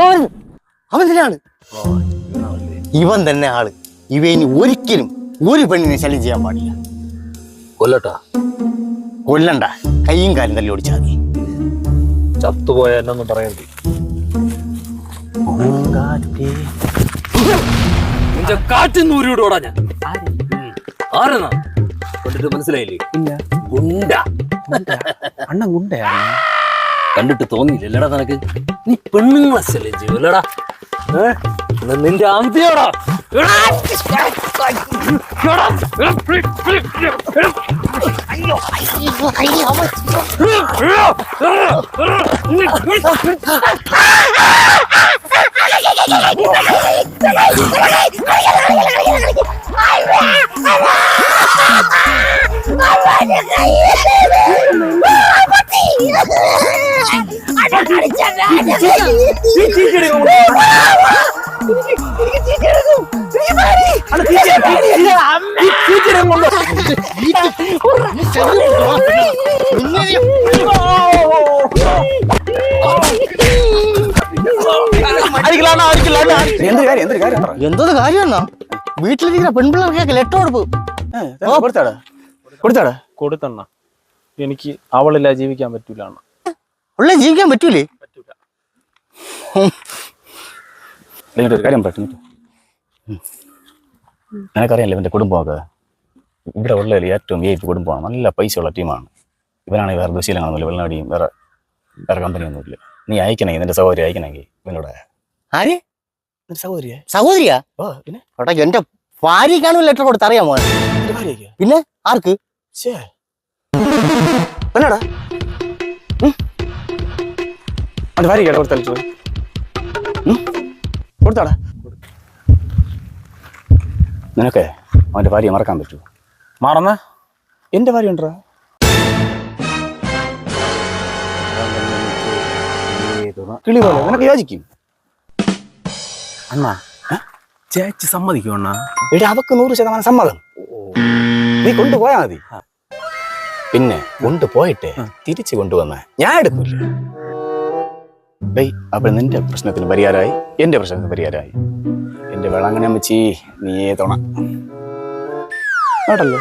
അവൻ അവൻ തന്നെയാണ്. ഇവൻ തന്നെ ആൾ. ഇവ ഇനി ഒരിക്കലും ഒരു പെണ്ണിനെ ശല്യം ചെയ്യാൻ പാടില്ല. കൊല്ലട്ടാ. കൊല്ലണ്ട. കൈയും കാലും തല്ലി ഓടിച്ചാൽ മതി. ചത്തുപോയ എന്നൊന്നും പറയണ്ടി നിന്റെ കാറ്റിൽ നൂരിവിടോടാ ഞാൻ. ആരെന്നാ? കണ്ടിട്ട് മനസ്സിലായില്ലേ? ഗുണ്ട. അണ്ണ ഗുണ്ടയാണ്? കണ്ടിട്ട് തോന്നിയില്ലല്ലടാ നിനക്ക് നീ പെണ്ണുങ്ങളെ ശല്യം ചെയ്യൂലടാ നിന്റെ അന്ത്യോടാ! എന്ത് എന്തത് കാര്യമെന്നാ വീട്ടിലിരിക്കുന്ന പെൺപിള്ളേർക്കൊക്കെ ലെറ്റർ കൊടുപ്പ് കൊടുത്താടാ കൊടുത്താടാ കൊടുത്തണ്ണ എനിക്ക് അവളില്ല ജീവിക്കാൻ പറ്റൂല ഉള്ള ജീവിക്കാൻ പറ്റൂലേ? ഒരു കാര്യം പറഞ്ഞു നിനക്കറിയാലോ ഇവന്റെ കുടുംബമൊക്കെ ഇവിടെ ഉള്ളതിൽ ഏറ്റവും വി ഐ പി കുടുംബമാണ്. നല്ല പൈസ ഉള്ള ടീമാണ്. ഇവനാണെങ്കിൽ വേറെ ദുശീലങ്ങളൊന്നുമില്ല വെള്ളനാടിയും വേറെ വേറെ കമ്പനിയൊന്നുമില്ല നീ അയക്കണമെങ്കിൽ നിന്റെ സഹോദരി അയക്കണമെങ്കിൽ ഇവനോട്. ആര്? സഹോദരിയെ? സഹോദരിയാ? ഓ പിന്നെ? എടാ എന്റെ ഭാര്യക്കാണ് ലെറ്റർ കൊടുത്ത് അറിയാമോ പിന്നെ? ആർക്ക്? ശേ എന്നാടാ അവന്റെ ഭാര്യയ്ക്ക് കൊടുത്തല്ലോ കൊടുത്താടാ നിനക്ക് അവന്റെ ഭാര്യ മറക്കാൻ പറ്റുമോ മറന്ന? എന്റെ ഭാര്യ ഉണ്ടോ? കിളി പോലെ നിനക്ക് യോജിക്കും. അണ്ണാ ചേച്ചി സമ്മതിക്കും അണ്ണാ? എടി അവക്ക് നൂറ് ശതമാനം സമ്മതം. നീ കൊണ്ടുപോയാ മതി. പിന്നെ കൊണ്ടുപോയിട്ട് തിരിച്ചു കൊണ്ടുവന്ന ഞാൻ എടുക്കൂല. ഡേയ് അപ്പൊ നിന്റെ പ്രശ്നത്തിന് പരിഹാരമായി. എന്റെ പ്രശ്നത്തിന് പരിഹാരമായി. എന്റെ വേളാങ്കണ്ണി അമ്മച്ചി നീയേ തുണ. കേട്ടല്ലോ